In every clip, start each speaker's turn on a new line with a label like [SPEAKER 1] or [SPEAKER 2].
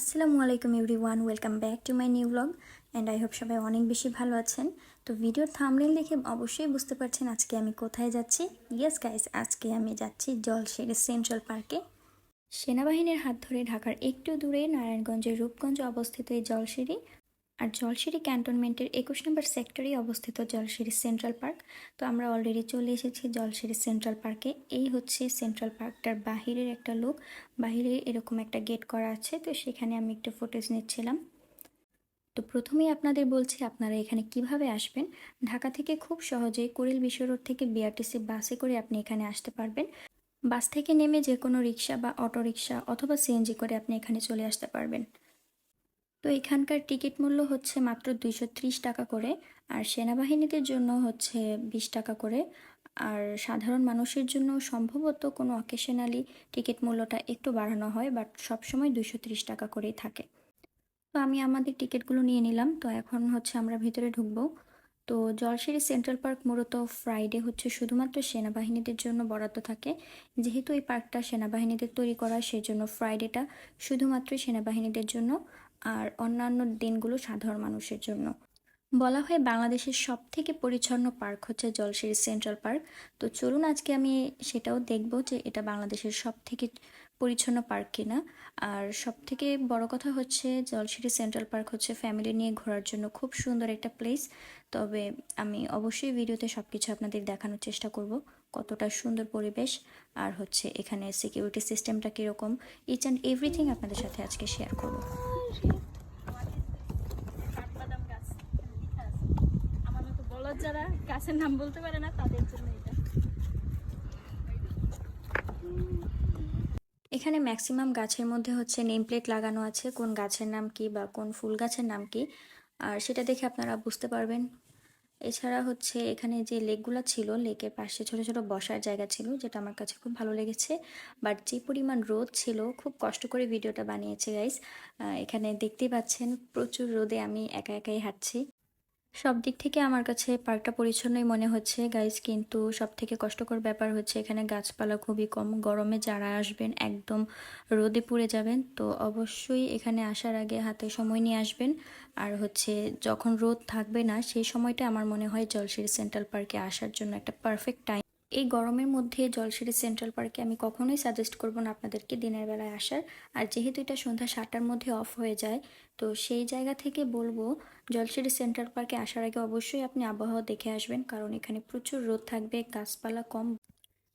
[SPEAKER 1] আসসালামু আলাইকুম everyone, welcome back to my new blog and I hope সবাই অনেক বেশি ভালো আছেন। তো ভিডিওর থামনেল দেখে অবশ্যই বুঝতে পারছেন আজকে আমি কোথায় যাচ্ছি। ইয়েস গাইস আজকে আমি যাচ্ছি জলশের সেন্ট্রাল পার্কে সেনাবাহিনীর হাত ধরে ঢাকার একটু দূরে নারায়ণগঞ্জের রূপগঞ্জ অবস্থিত এই জলসিঁড়ি আর জলসিঁড়ি ক্যান্টনমেন্টের একুশ নম্বর সেক্টরেই অবস্থিত জলসিঁড়ি সেন্ট্রাল পার্ক। তো আমরা অলরেডি চলে এসেছি জলসিঁড়ি সেন্ট্রাল পার্কে। এই হচ্ছে সেন্ট্রাল পার্কটার বাহিরের একটা লুক বাহিরে এরকম একটা গেট করা আছে, তো সেখানে আমি একটু ফুটেজ নিচ্ছিলাম। তো প্রথমেই আপনাদের বলছি, আপনারা এখানে কীভাবে আসবেন? ঢাকা থেকে খুব সহজেই কুড়িল বিশ্ব রোড থেকে বিআরটিসি বাসে করে আপনি এখানে আসতে পারবেন। বাস থেকে নেমে যে কোনো রিক্সা বা অটো রিক্সা অথবা সিএনজি করে আপনি এখানে চলে আসতে পারবেন। তো এখানকার টিকিট মূল্য হচ্ছে মাত্র দুইশো ত্রিশ টাকা করে, আর সেনাবাহিনীদের জন্য হচ্ছে বিশ টাকা করে। আর সাধারণ মানুষের জন্য সম্ভবত কোনো অকেশনালি টিকিট মূল্যটা একটু বাড়ানো হয় বাট সবসময় দুইশো ত্রিশ টাকা করেই থাকে। তো আমি আমাদের টিকিটগুলো নিয়ে নিলাম। তো এখন হচ্ছে আমরা ভিতরে ঢুকবো। তো জলশিরি সেন্ট্রাল পার্ক মূলত ফ্রাইডে হচ্ছে শুধুমাত্র সেনাবাহিনীদের জন্য বরাদ্দ থাকে। যেহেতু এই পার্কটা সেনাবাহিনীদের তৈরি করা, সেই জন্য ফ্রাইডেটা শুধুমাত্র সেনাবাহিনীদের জন্য। আর অন্যান্য দিনগুলো সাধারণ মানুষের জন্য। বলা হয় বাংলাদেশের সব থেকে পরিচ্ছন্ন পার্ক হচ্ছে জলশিরি সেন্ট্রাল পার্ক। তো চলুন আজকে আমি সেটাও দেখব যে এটা বাংলাদেশের সব থেকে পরিচ্ছন্ন পার্ক কিনা। আর সব থেকে বড় কথা হচ্ছে জলশিরি সেন্ট্রাল পার্ক হচ্ছে ফ্যামিলি নিয়ে ঘোরার জন্য খুব সুন্দর একটা প্লেস। তবে আমি অবশ্যই ভিডিওতে সব কিছু আপনাদের দেখানোর চেষ্টা করব, কতটা সুন্দর পরিবেশ আর হচ্ছে এখানে সিকিউরিটি সিস্টেমটা কীরকম। ইচ অ্যান্ড এভরিথিং আপনাদের সাথে আজকে শেয়ার করব।
[SPEAKER 2] যারা গাছের নাম বলতে পারে না, তাদের জন্য এটা।
[SPEAKER 1] এখানে ম্যাক্সিমাম গাছের মধ্যে হচ্ছে নেম প্লেট লাগানো আছে, কোন গাছের নাম কি বা কোন ফুল গাছের নাম কি। আর সেটা দেখে আপনারা বুঝতে পারবেন। এছাড়া হচ্ছে এখানে যে লেকগুলো ছিল, লেকের পাশে ছোট ছোট বসার জায়গা ছিল, যেটা আমার কাছে খুব ভালো লেগেছে। বাট যে পরিমাণ রোদ ছিল, খুব কষ্ট করে ভিডিওটা বানিয়েছে গাইস এখানে দেখতেই পাচ্ছেন প্রচুর রোদে আমি একা একাই হাঁটছি। সব দিক থেকে আমার কাছে পার্কটা পরিচ্ছন্নই মনে হচ্ছে। গাইজ কিন্তু সব থেকে কষ্টকর ব্যাপার হচ্ছে এখানে গাছপালা খুবই কম। গরমে যারা আসবেন একদম রোদে পুড়ে যাবেন। তো অবশ্যই এখানে আসার আগে হাতে সময় নিয়ে আসবেন। আর হচ্ছে যখন রোদ থাকবে না, সেই সময়টা আমার মনে হয় জলশির সেন্ট্রাল পার্কে আসার জন্য একটা পারফেক্ট টাইম এই গরমের মধ্যে জলশিরি সেন্ট্রাল পার্কে আমি কখনোই সাজেস্ট করব না আপনাদেরকে দিনের বেলায় আসার। আর যেহেতু এটা সন্ধ্যা সাতটার মধ্যে অফ হয়ে যায়, তো সেই জায়গা থেকে বলব জলশিরি সেন্ট্রাল পার্কে আসার আগে অবশ্যই আপনি আবহাওয়া দেখে আসবেন, কারণ এখানে প্রচুর রোদ থাকবে, গাছপালা কম।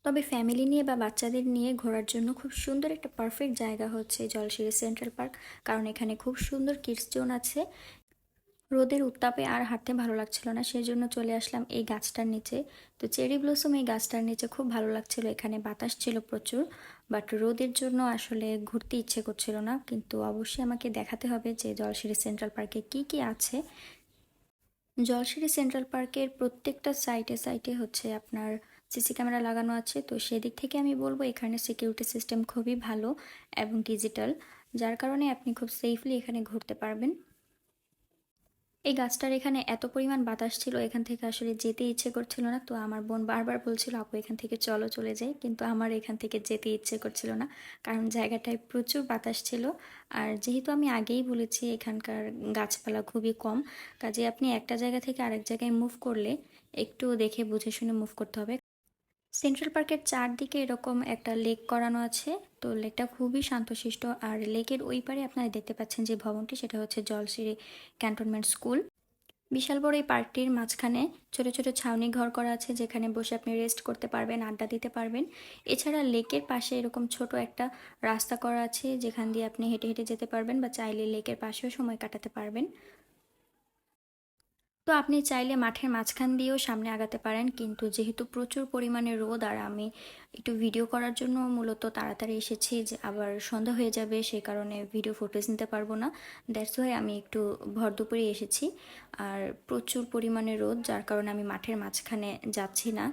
[SPEAKER 1] তবে ফ্যামিলি নিয়ে বা বাচ্চাদের নিয়ে ঘোরার জন্য খুব সুন্দর একটা পারফেক্ট জায়গা হচ্ছে জলশিরি সেন্ট্রাল পার্ক কারণ এখানে খুব সুন্দর কিডস জোন আছে। রোদের উত্তাপে আর হাঁটতে ভালো লাগছিল না সেই জন্য চলে আসলাম এই গাছটার নিচে। তো চেরি ব্লসম এই গাছটার নিচে খুব ভালো লাগছিল, এখানে বাতাস ছিল প্রচুর, বাট রোদের জন্য আসলে ঘুরতে ইচ্ছে করছিল না। কিন্তু অবশ্যই আমাকে দেখাতে হবে যে জলশিরি সেন্ট্রাল পার্কে কি কি আছে। জলশিরি সেন্ট্রাল পার্কের প্রত্যেকটা সাইটে সাইটে হচ্ছে আপনার সিসি ক্যামেরা লাগানো আছে। তো সেদিক থেকে আমি বলব এখানে সিকিউরিটি সিস্টেম খুবই ভালো এবং ডিজিটাল, যার কারণে আপনি খুব সেফলি এখানে ঘুরতে পারবেন। এই গাছটার এখানে এত পরিমাণ বাতাস ছিল, এখান থেকে আসলে যেতে ইচ্ছে করছিল না। তো আমার বোন বারবার বলছিল, আপু, এখান থেকে চলো চলে যাই। কিন্তু আমার এখান থেকে যেতে ইচ্ছে করছিল না, কারণ জায়গাটায় প্রচুর বাতাস ছিল। আর যেহেতু আমি আগেই বলেছি, এখানকার গাছপালা খুবই কম, কাজে আপনি একটা জায়গা থেকে আরেক জায়গায় মুভ করলে একটু দেখে বুঝে শুনে মুভ করতে হবে। সেন্ট্রাল পার্কের চারদিকে এরকম একটা লেক করানো আছে। তো লেকটা খুবই শান্তশিষ্ট। আর লেকের ওই পারে আপনারা দেখতে পাচ্ছেন যে ভবনটি, সেটা হচ্ছে জলসিরি ক্যান্টনমেন্ট স্কুল বিশাল বড় এই পার্কটির মাঝখানে ছোট ছোট ছাউনি ঘর করা আছে, যেখানে বসে আপনি রেস্ট করতে পারবেন, আড্ডা দিতে পারবেন। এছাড়া লেকের পাশে এরকম ছোট একটা রাস্তা করা আছে, যেখান দিয়ে আপনি হেঁটে হেঁটে যেতে পারবেন বা চাইলে লেকের পাশেও সময় কাটাতে পারবেন। তো আপনি চাইলে মাঠের মাঝখান দিয়েও সামনে আগাতে পারেন, কিন্তু যেহেতু প্রচুর পরিমাণে রোদ আর আমি একটু ভিডিও করার জন্য মূলত তাড়াতাড়ি এসেছি যে আবার সন্ধ্যা হয়ে যাবে, সেই কারণে ভিডিও ফুটেজ নিতে পারব না। দ্যাটস ওয়াই আমি একটু ভর দুপুরে এসেছি। আর প্রচুর পরিমাণে রোদ, যার কারণে আমি মাঠের মাঝখানে যাচ্ছি না।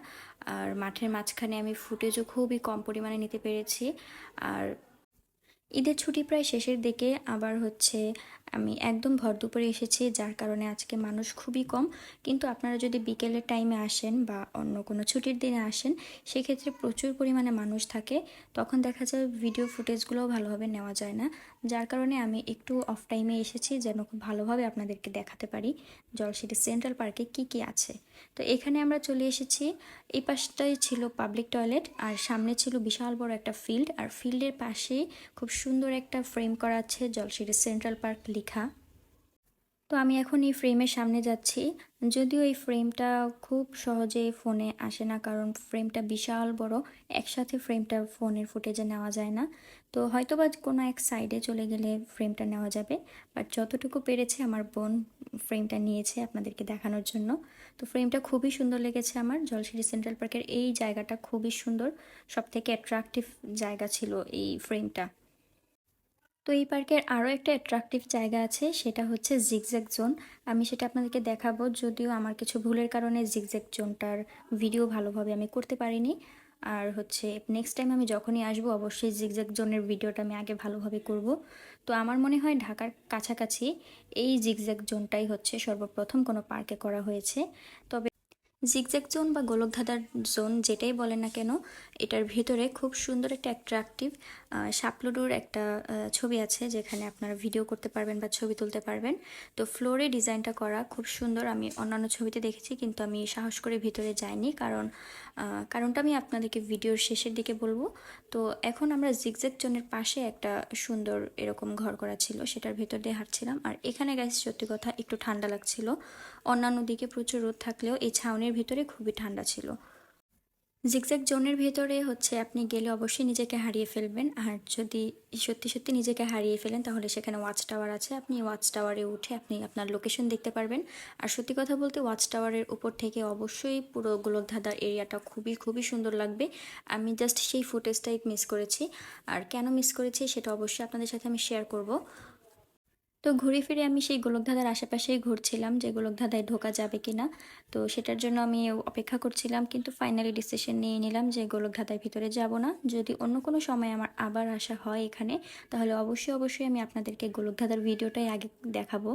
[SPEAKER 1] আর মাঠের মাঝখানে আমি ফুটেজও খুবই কম পরিমাণে নিতে পেরেছি। আর ঈদের ছুটি প্রায় শেষের দিকে, আবার হচ্ছে আমি একদম ভর দুপুরে এসেছি, যার কারণে আজকে মানুষ খুবই কম। কিন্তু আপনারা যদি বিকেলের টাইমে আসেন বা অন্য কোনো ছুটির দিনে আসেন, সেক্ষেত্রে প্রচুর পরিমাণে মানুষ থাকে। তখন দেখা যায় ভিডিও ফুটেজগুলোও ভালোভাবে নেওয়া যায় না। যার কারণে আমি একটু অফ টাইমে এসেছি, যেন খুব ভালোভাবে আপনাদেরকে দেখাতে পারি জলসিটি সেন্ট্রাল পার্কে কি কি আছে। তো এখানে আমরা চলে এসেছি। এই পাশটাই ছিল পাবলিক টয়লেট আর সামনে ছিল বিশাল বড় একটা ফিল্ড আর ফিল্ডের পাশে খুব সুন্দর একটা ফ্রেম করা আছে জলসিটি সেন্ট্রাল পার্ক লেখা তো আমি এখন এই ফ্রেমের সামনে যাচ্ছি। যদিও এই ফ্রেমটা খুব সহজে ফোনে আসে না, কারণ ফ্রেমটা বিশাল বড়, একসাথে ফ্রেমটা ফোনের ফুটেজে নেওয়া যায় না। তো হয়তো বা কোনো এক সাইডে চলে গেলে ফ্রেমটা নেওয়া যাবে। বাট যতটুকু পেরেছে আমার বোন ফ্রেমটা নিয়েছে আপনাদেরকে দেখানোর জন্য। তো ফ্রেমটা খুবই সুন্দর লেগেছে আমার। জলসিটি সেন্ট্রাল পার্কের এই জায়গাটা খুবই সুন্দর। সব থেকে অ্যাট্রাকটিভ জায়গা ছিল এই ফ্রেমটা তো এই পার্কের আরও একটা অ্যাট্রাকটিভ জায়গা আছে, সেটা হচ্ছে জিগজ্যাগ জোন আমি সেটা আপনাদেরকে দেখাবো, যদিও আমার কিছু ভুলের কারণে জিগজ্যাগ জোনটার ভিডিও ভালোভাবে আমি করতে পারিনি। আর হচ্ছে নেক্সট টাইম আমি যখনই আসব, অবশ্যই জিগজ্যাগ জোনের ভিডিওটা আমি আগে ভালোভাবে করব। তো আমার মনে হয় ঢাকার কাছাকাছি এই জিগজ্যাগ জোনটাই হচ্ছে সর্বপ্রথম কোনো পার্কে করা হয়েছে। তবে জিগজ্যাগ জোন বা গোলকধাঁধার জোন যেটাই বলেন না কেন, এটার ভিতরে খুব সুন্দর একটা অ্যাট্রাকটিভ সাপলুডুর একটা ছবি আছে যেখানে আপনারা ভিডিও করতে পারবেন বা ছবি তুলতে পারবেন। তো ফ্লোরে ডিজাইনটা করা খুব সুন্দর। আমি অন্যান্য ছবিতে দেখেছি কিন্তু আমি সাহস করে ভিতরে যাইনি কারণ কারণটা আমি আপনাদেরকে ভিডিওর শেষের দিকে বলব। তো এখন আমরা জিগজ্যাগ জোনের পাশে একটা সুন্দর এরকম ঘর করা ছিল, সেটার ভেতর দিয়ে হাঁটছিলাম। আর এখানে গাইস সত্যি কথা একটু ঠান্ডা লাগছিল। অন্যান্য দিকে প্রচুর রোদ থাকলেও এই ছাউনির ভিতরে খুবই ঠান্ডা ছিল। জিগজ্যাগ জোনের ভেতরে হচ্ছে আপনি গেলে অবশ্যই নিজেকে হারিয়ে ফেলবেন। আর যদি সত্যি সত্যি নিজেকে হারিয়ে ফেলেন, তাহলে সেখানে ওয়াচ টাওয়ার আছে। আপনি ওয়াচ টাওয়ারে উঠে আপনি আপনার লোকেশন দেখতে পারবেন। আর সত্যি কথা বলতে ওয়াচ টাওয়ারের উপর থেকে অবশ্যই পুরো গোলকধাঁধার এরিয়াটা খুবই খুবই সুন্দর লাগবে। আমি জাস্ট সেই ফুটেজটাই মিস করেছি। আর কেন মিস করেছি সেটা অবশ্যই আপনাদের সাথে আমি শেয়ার করব। তো ঘুরে ফিরে আমি সেই গোলকধাঁধার আশেপাশেই ঘুরছিলাম যে গোলকধাঁধায় ঢোকা যাবে কি না তো সেটার জন্য আমি অপেক্ষা করছিলাম কিন্তু ফাইনালি ডিসিশন নিয়ে নিলাম যে গোলকধাঁধার ভিতরে যাব না। যদি অন্য কোনো সময় আমার আবার আসা হয় এখানে, তাহলে অবশ্যই অবশ্যই আমি আপনাদেরকে গোলকধাঁধার ভিডিওটাই আগে দেখাবো।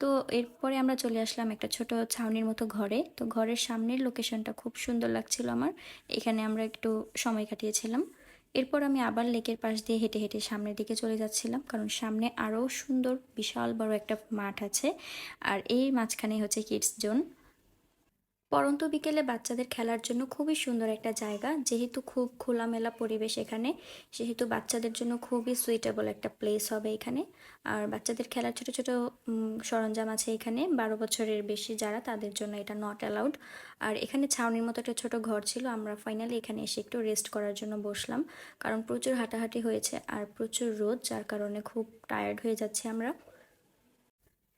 [SPEAKER 1] তো এরপরে আমরা চলে আসলাম একটা ছোট ছাউনির মতো ঘরে। তো ঘরের সামনের লোকেশনটা খুব সুন্দর লাগছিল আমার। এখানে আমরা একটু সময় কাটিয়েছিলাম। এরপর আমি আবার লেকের পাশ দিয়ে হেঁটে হেঁটে সামনের দিকে চলে যাচ্ছিলাম, কারণ সামনে আরও সুন্দর, বিশাল বড় একটা মাঠ আছে। আর এই মাঝখানে হচ্ছে কিডস জোন। পরন্ত বিকেলে বাচ্চাদের খেলার জন্য খুবই সুন্দর একটা জায়গা। যেহেতু খুব খোলামেলা পরিবেশ এখানে, সেহেতু বাচ্চাদের জন্য খুবই সুইটেবল একটা প্লেস হবে এখানে। আর বাচ্চাদের খেলার ছোট ছোট সরঞ্জাম আছে এখানে। বারো বছরের বেশি যারা, তাদের জন্য এটা নট অ্যালাউড আর এখানে ছাউনির মতো একটা ছোট ঘর ছিল। আমরা ফাইনালি এখানে এসে একটু রেস্ট করার জন্য বসলাম। কারণ প্রচুর হাঁটাহাঁটি হয়েছে আর প্রচুর রোদ, যার কারণে খুব টায়ার্ড হয়ে যাচ্ছে আমরা।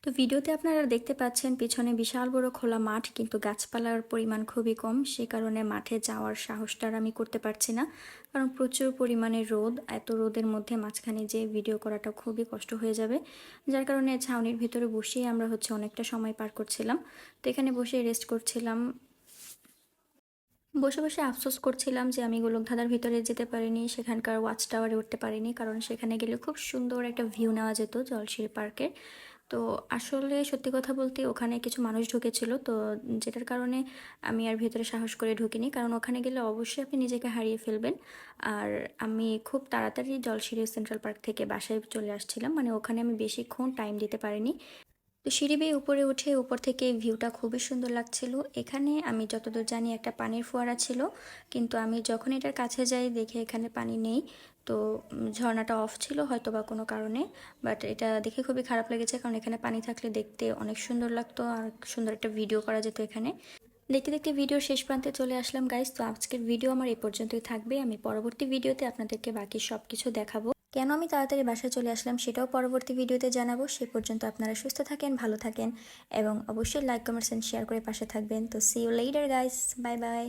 [SPEAKER 1] তো ভিডিওতে আপনারা দেখতে পাচ্ছেন পিছনে বিশাল বড় খোলা মাঠ, কিন্তু গাছপালার পরিমাণ খুবই কম। সে কারণে মাঠে যাওয়ার সাহসটা আমি করতে পারছি না, কারণ প্রচুর পরিমাণে রোদ। এত রোদের মধ্যে মাঝখানে যে ভিডিও করাটা খুবই কষ্ট হয়ে যাবে, যার কারণে ছাউনির ভিতরে বসেই আমরা হচ্ছে অনেকটা সময় পার করছিলাম। তো এখানে বসে রেস্ট করছিলাম। বসে বসে আফসোস করছিলাম যে আমি গোলকধাঁধার ভিতরে যেতে পারিনি, সেখানকার ওয়াচ টাওয়ারে উঠতে পারিনি, কারণ সেখানে গেলে খুব সুন্দর একটা ভিউ নেওয়া যেত জলশিরি পার্কের। তো আসলে সত্যি কথা বলতে ওখানে কিছু মানুষ ঢুকেছিল, তো যেটার কারণে আমি আর ভেতরে সাহস করে ঢুকিনি, কারণ ওখানে গেলে অবশ্যই আপনি নিজেকে হারিয়ে ফেলবেন। আর আমি খুব তাড়াতাড়ি জলশিরি সেন্ট্রাল পার্ক থেকে বাসায় চলে আসছিলাম মানে ওখানে আমি বেশিক্ষণ টাইম দিতে পারিনি। তো সিঁড়ি বেয়ে উপরে উঠে উপর থেকে ভিউটা খুবই সুন্দর লাগছিল। এখানে আমি যতদূর জানি একটা পানির ফোয়ারা ছিল, কিন্তু আমি যখন এটার কাছে যাই দেখে এখানে পানি নেই। তো ঝর্ণাটা অফ ছিল হয়তো বা কোনো কারণে বাট এটা দেখে খুবই খারাপ লেগেছে কারণ এখানে পানি থাকলে দেখতে অনেক সুন্দর লাগতো, আর সুন্দর একটা ভিডিও করা যেত এখানে। দেখতে দেখতে ভিডিও শেষ প্রান্তে চলে আসলাম গাইস তো আজকের ভিডিও আমার এই পর্যন্তই থাকবে। আমি পরবর্তী ভিডিওতে আপনাদেরকে বাকি সব কিছু দেখাবো। কেন আমি তাড়াতাড়ি বাসায় চলে আসলাম সেটাও পরবর্তী ভিডিওতে জানাব। সে পর্যন্ত আপনারা সুস্থ থাকেন, ভালো থাকেন এবং অবশ্যই লাইক কমেন্টস অ্যান্ড শেয়ার করে পাশে থাকবেন। তো see you later guys bye bye